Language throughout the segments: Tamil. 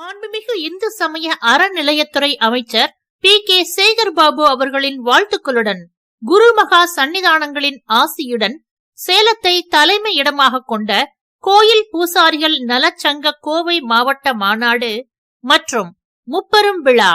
மாண்புமிகு இந்து சமய அறநிலையத்துறை அமைச்சர் பி. கே. சேகர் பாபு அவர்களின் வாழ்த்துக்களுடன் குரு மகா சன்னிதானங்களின் ஆசியுடன் சேலத்தை தலைமையிடமாக கொண்ட கோயில் பூசாரிகள் நலச்சங்க கோவை மாவட்ட மாநாடு மற்றும் முப்பெரும் விழா.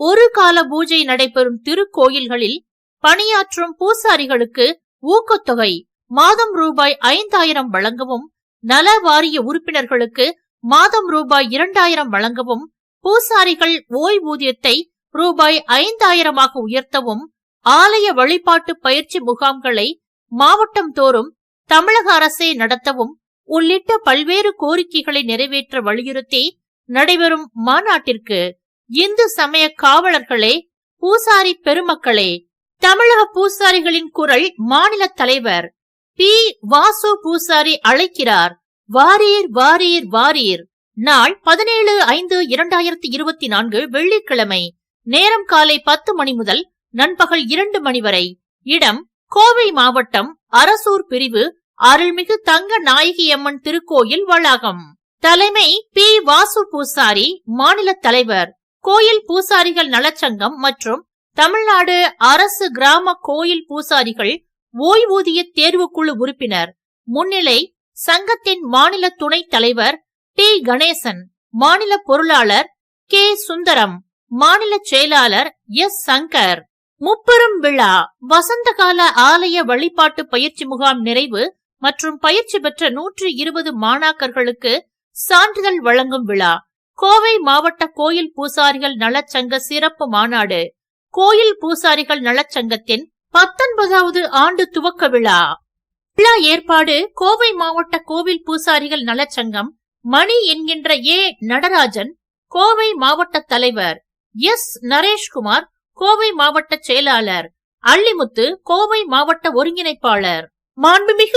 ஒரு கால பூஜை நடைபெறும் திருக்கோயில்களில் பணியாற்றும் பூசாரிகளுக்கு ஊக்கத்தொகை மாதம் ரூபாய் ஐந்தாயிரம் வழங்கவும் நல வாரிய உறுப்பினர்களுக்கு மாதம் ரூபாய் இரண்டாயிரம் வழங்கவும் பூசாரிகள் ஓய்வூதியத்தை ரூபாய் ஐந்தாயிரமாக உயர்த்தவும் ஆலய வழிபாட்டு பயிற்சி முகாம்களை மாவட்டம் தோறும் தமிழக அரசே நடத்தவும் உள்ளிட்ட பல்வேறு கோரிக்கைகளை நிறைவேற்ற வலியுறுத்தி நடைபெறும் மாநாட்டிற்கு இந்து சமய காவலர்களே பூசாரி பெருமக்களே தமிழக பூசாரிகளின் குரல் மாநில தலைவர் பி. வாசு பூசாரி அழைக்கிறார். வாரீர் வாரீர் வாரீர். நாள் பதினேழு ஐந்து இரண்டாயிரத்தி இருபத்தி நான்கு வெள்ளிக்கிழமை. நேரம் காலை பத்து மணி முதல் நண்பகல் இரண்டு மணி வரை. இடம் கோவை மாவட்டம் அரசூர் பிரிவு அருள்மிகு தங்க நாயகியம்மன் திருக்கோயில் வளாகம். தலைமை பி. வாசு பூசாரி மாநில தலைவர். கோயில் பூசாரிகள் நலச்சங்கம் மற்றும் தமிழ்நாடு அரசு கிராம கோயில் பூசாரிகள் ஓய்வூதிய தேர்வுக்குழு உறுப்பினர். முன்னிலை சங்கத்தின் மாநில துணைத் தலைவர் டி கணேசன் மாநில பொருளாளர் கே. சுந்தரம் மாநில செயலாளர் எஸ். சங்கர். முப்பெரும் விழா வசந்தகால ஆலய வழிபாட்டு பயிற்சி முகாம் நிறைவு மற்றும் பயிற்சி பெற்ற நூற்றி இருபது மாணாக்கர்களுக்கு சான்றிதழ் வழங்கும் விழா. கோவை மாவட்ட கோயில் பூசாரிகள் நலச்சங்க சிறப்பு மாநாடு. கோயில் பூசாரிகள் நலச்சங்கத்தின் பத்தொன்பதாவது ஆண்டு துவக்க விழா. விழா ஏற்பாடு கோவை மாவட்ட கோவில் பூசாரிகள் நலச்சங்கம் மணி என்கின்ற ஏ. நடராஜன் கோவை மாவட்ட தலைவர் எஸ். நரேஷ்குமார் கோவை மாவட்ட செயலாளர் அள்ளிமுத்து கோவை மாவட்ட ஒருங்கிணைப்பாளர். மாண்புமிகு